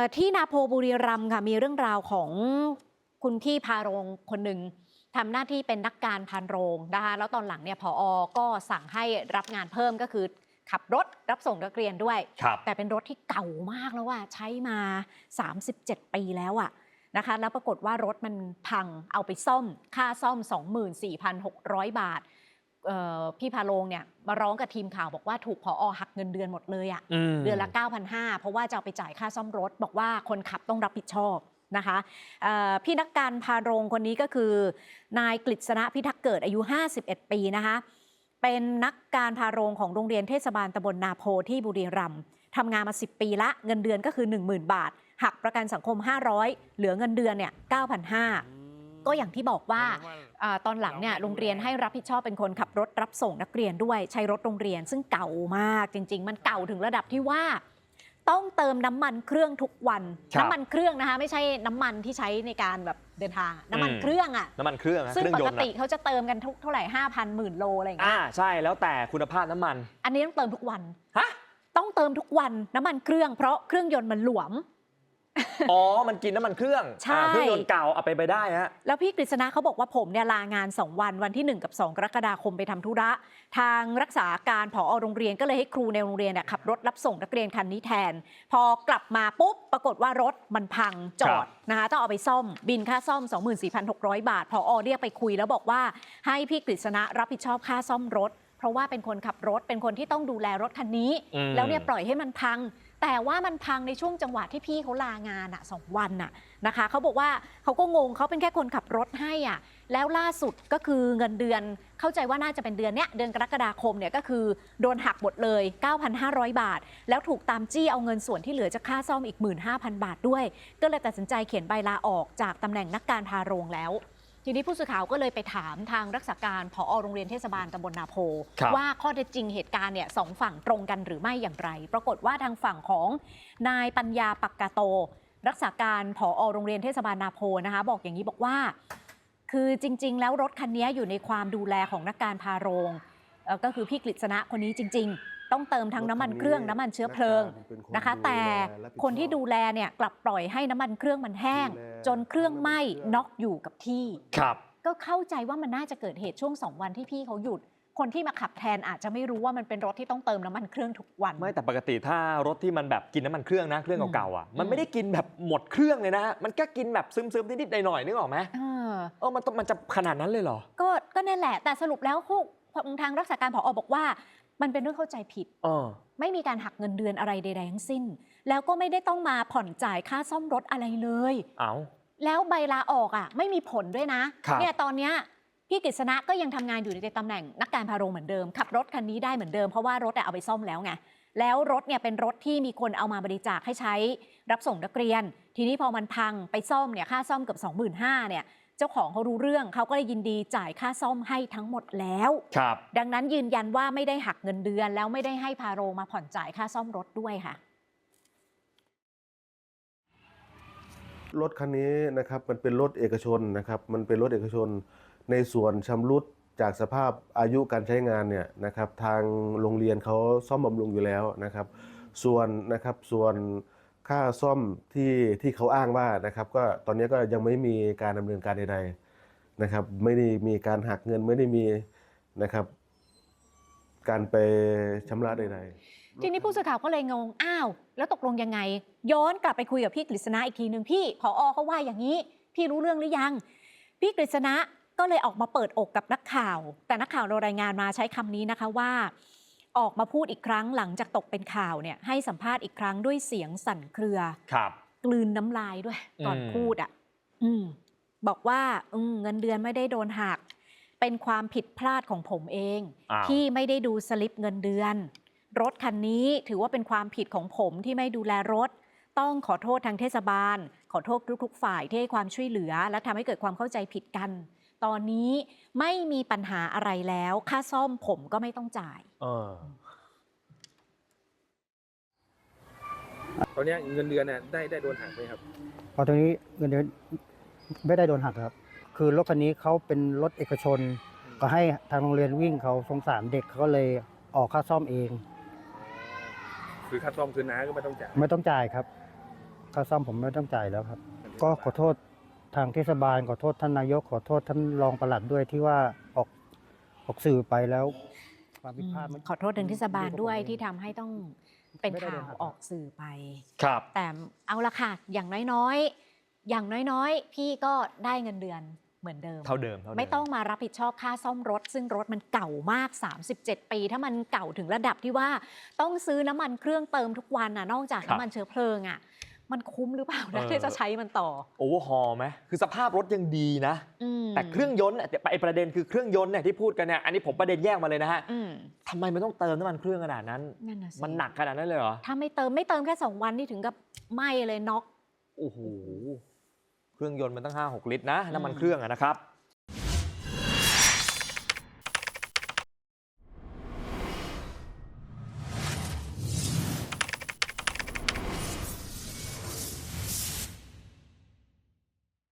อที่นาโพบุรีรัมย์ค่ะมีเรื่องราวของคุณพี่พาโรงคนหนึ่งทำหน้าที่เป็นนักการพานโรงนะคะแล้วตอนหลังเนี่ยพออก็สั่งให้รับงานเพิ่มก็คือขับรถรับส่งนักเรียนด้วยครับแต่เป็นรถที่เก่ามากแล้วว่าใช้มา 37 ปีแล้วอะนะคะ แล้วปรากฏว่ารถมันพังเอาไปซ่อมค่าซ่อม 24,600 บาทเอ่อ พี่พาโรงเนี่ยมาร้องกับทีมข่าวบอกว่าถูกพออหักเงินเดือนหมดเลยอะอืมเดือนละ 9,500 เพราะว่าจะเอาไปจ่ายค่าซ่อมรถ บอกว่าคนขับต้องรับผิดชอบนะคะเอ่อพี่นักการพาโรงคนนี้ก็คือ นายกฤษณะพิทักษ์เกิดอายุ 51 ปีนะคะเป็นนักการพาโรงของโรงเรียนเทศบาลตำบลนาโพที่บุรีรัมย์ทำงานมา 10 ปีละเงินเดือนก็คือ 10,000 บาทหักประกันสังคม 500 เหลือเงินเดือนเนี่ย9,500 ก็อย่างที่บอกว่าอาตอนหลังเนี่ยโรงเรียนให้รับผิดชอบเป็นคนขับรถรับส่งนักเรียนด้วยใช้รถโรงเรียนซึ่งเก่ามากจริง ๆ มันเก่าถึงระดับที่ว่า ต้องเติมน้ำมันเครื่องทุกวันครับน้ำมันเครื่องนะคะ ไม่ใช่น้ำมันที่ใช้ในการแบบเดินทางอะน้ำมันอืมเครื่องอะน้ำมันเครื่องนะซึ่งเครื่องปยกนต์ติอะเขาจะเติมกันทุกเท่าไหร่ห้าพันหมื่นโลอะไรอย่างเงี้อ่ายใช่แล้วแต่คุณภาพน้ำมัน อันนี้ต้องเติมทุกวันฮะต้องเติมทุกวันน้ำมันเครื่องเพราะเครื่องยนต์มันหลวม อ๋อ มันกินน้ำมันเครื่องใช่ อ่าเครื่องยนต์เก่าเอาไปไปได้ฮะ แล้วพี่กฤษณะเขาบอกว่าผมเนี่ยลางาน 2 วันวันที่ 1 กับ 2 กรกฎาคมไปทำธุระ ทางรักษาการผอโรงเรียนก็เลยให้ครูในโรงเรียนเนี่ยขับรถรับส่งนักเรียนคันนี้แทน พอกลับมาปุ๊บ ปรากฏว่ารถมันพังจอดนะคะต้องเอาไปซ่อมบินค่าซ่อม 24,600 บาทพอเรียกไปคุยแล้วบอกว่าให้พี่กฤษณะรับผิดชอบค่าซ่อมรถ เพราะว่าเป็นคนขับรถเป็นคนที่ต้องดูแลรถคันนี้ อืม แล้วเนี่ยปล่อยให้มันพัง แต่ว่ามันพังในช่วงจังหวะที่พี่เขาลางานอะสองวันอะนะคะเขาบอกว่าเขาก็งงเขาเป็นแค่คนขับรถให้อะแล้วล่าสุดก็คือเงินเดือนเข้าใจว่าน่าจะเป็นเดือนเนี้ยเดือนกรกฎาคมเนี่ยก็คือโดนหักหมดเลย 9,500 บาท แล้วถูกตามจี้เอาเงินส่วนที่เหลือจากค่าซ่อมอีก 15,000 บาทด้วย ก็เลยตัดสินใจเขียนใบลาออกจากตำแหน่งนักการพาโรงแล้ว ทีนี้ผู้สื่อข่าวก็เลยไปถามทางรักษาการผอโรงเรียนเทศบาลตำบลนาโพ ครับว่าข้อเท็จจริงเหตุการณ์เนี่ยสองฝั่งตรงกันหรือไม่อย่างไร ปรากฏว่าทางฝั่งของนายปัญญาปักกาโต รักษาการผอโรงเรียนเทศบาลนาโพนะคะบอกอย่างนี้บอกว่า คือจริง ๆ แล้วรถคันนี้อยู่ในความดูแลของนักการพาโรงเอ่อก็คือพี่กฤษณะคนนี้จริงๆ ต้องเติมทั้งน้ำมันเครื่องน้ำมันเชื้อเพลิงนะคะ แต่คนที่ดูแลเนี่ยกลับปล่อยให้น้ำมันเครื่องมันแห้ง จนเครื่องไหม้น็อกอยู่กับที่ครับ ก็เข้าใจว่ามันน่าจะเกิดเหตุช่วงสองวันที่พี่เขาหยุดคนที่มาขับแทนอาจจะไม่รู้ว่ามันเป็นรถที่ต้องเติมน้ำมันเครื่องทุกวัน ไม่แต่ปกติถ้ารถที่มันแบบกินน้ำมันเครื่องนะเครื่องเก่าๆอะมันอืมไม่ได้กินแบบหมดเครื่องเลยนะมันก็กินแบบซึมๆนิดๆหน่อยๆนึกออกไหมเออเออมันต้องมันจะขนาดนั้นเลยเหรอ ก็ก็นั่นแหละแต่สรุปแล้วพวกทางรักษาการผอบอกว่า มันเป็นเรื่องเข้าใจผิดเออไม่มีการหักเงินเดือนอะไรใดๆทั้งสิ้น แล้วก็ไม่ได้ต้องมาผ่อนจ่ายค่าซ่อมรถอะไรเลย เอาแล้วใบลาออกอะ ไม่มีผลด้วยนะครับเนี่ยตอนเนี้ยพี่กฤษณะก็ยังทำงานอยู่ในตำแหน่งนักการพาโรงเหมือนเดิม ขับรถคันนี้ได้เหมือนเดิม เพราะว่ารถอะเอาไปซ่อมแล้วไง แล้วรถเนี่ยเป็นรถที่มีคนเอามาบริจาคให้ใช้รับส่งนักเรียน ทีนี้พอมันพังไปซ่อมเนี่ยค่าซ่อมเกือบ25,000เนี่ย เจ้าของเขารู้เรื่องเขาก็เลยยินดีจ่ายค่าซ่อมให้ทั้งหมดแล้ว ครับ ดังนั้นยืนยันว่าไม่ได้หักเงินเดือน แล้วไม่ได้ให้พาโรงมาผ่อนจ่ายค่าซ่อมรถด้วยค่ะ รถคันนี้นะครับมันเป็นรถเอกชนนะครับมันเป็นรถเอกชนในส่วนชำรุดจากสภาพอายุการใช้งานเนี่ยนะครับทางโรงเรียนเขาซ่อมบำรุงอยู่แล้วนะครับ ส่วนนะครับส่วน ค่าซ่อมที่ที่เขาอ้างว่านะครับ ก็ตอนนี้ก็ยังไม่มีการดำเนินการใดๆนะครับ ไม่ได้มีการหักเงินไม่ได้มีนะครับ การไปชำระใดๆ ทีนี้ผู้สื่อข่าวก็เลยงงอ้าว แล้วตกลงยังไง ย้อนกลับไปคุยกับพี่กฤษณะอีกทีหนึ่งพี่ผอเขาว่าอย่างนี้ พี่รู้เรื่องหรือยัง พี่กฤษณะก็เลยออกมาเปิดอกกับนักข่าว แต่นักข่าวเรารายงานมาใช้คำนี้นะคะว่า ออกมาพูดอีกครั้งหลังจากตกเป็นข่าวเนี่ยให้สัมภาษณ์อีกครั้งด้วยเสียงสั่นเครือ ครับ กลืนน้ำลายด้วยตอนอืม พูดอะอืมบอกว่าอืมเงินเดือนไม่ได้โดนหัก เป็นความผิดพลาดของผมเอง อ้าว ที่ไม่ได้ดูสลิปเงินเดือน รถคันนี้ถือว่าเป็นความผิดของผมที่ไม่ดูแลรถ ต้องขอโทษทางเทศบาล ขอโทษทุกๆ ฝ่ายที่ให้ความช่วยเหลือ และทำให้เกิดความเข้าใจผิดกัน ตอนนี้ไม่มีปัญหาอะไรแล้ว ค่าซ่อมผมก็ไม่ต้องจ่าย เออตอนเนี้ยเงินเดือนเนี่ยได้ได้โดนหักไหมครับ พอตรงนี้เงินเดือนไม่ได้โดนหักครับ คือรถคันนี้เขาเป็นรถเอกชน ก็ให้ทางโรงเรียนวิ่งเขาสงสารเด็กเขาก็เลยออกค่าซ่อมเอง คือค่าซ่อมคือน้าก็ไม่ต้องจ่ายไม่ต้องจ่ายครับ ค่าซ่อมผมไม่ต้องจ่ายแล้วครับ ก็ขอโทษ ทางเทศบาลขอโทษท่านนายกขอโทษท่านรองปลัดด้วยที่ว่าออกออกสื่อไปแล้ว ความผิดพลาดมันขอโทษถึงเทศบาลด้วยที่ทำให้ต้องเป็นไม่ได้ข่าโดนวหักออกสื่อไป ครับ แต่เอาละค่ะ อย่างน้อยๆ อย่างน้อยๆ พี่ก็ได้เงินเดือนเหมือนเดิม เท่าเดิมเท่าเดิม ไม่ต้องมารับผิดชอบค่าซ่อมรถ ซึ่งรถมันเก่ามาก 37 ปี ถ้ามันเก่าถึงระดับที่ว่าต้องซื้อน้ำมันเครื่องเติมทุกวันน่ะนอกจากครับ น้ำมันเชื้อเพลิงอะ มันคุ้มหรือเปล่านะเออที่จะใช้มันต่อโอเวอร์ฮอลไหมคือสภาพรถยังดีนะอืมแต่เครื่องยนต์เนี่ยไอประเด็นคือเครื่องยนต์เนี่ยที่พูดกันเนี่ยอันนี้ผมประเด็นแยกมาเลยนะฮะอืมทำไมมันต้องเติมน้ำมันเครื่องขนาดนั้นนั่นน่ะสิมันหนักขนาดนั้นเลยเหรอถ้าไม่เติมไม่เติมแค่ 2 วันนี่ถึงกับไหม้เลยน็อกโอ้โหเครื่องยนต์มันตั้ง5-6ลิตรนะน้ำมันอืมเครื่องอะนะครับ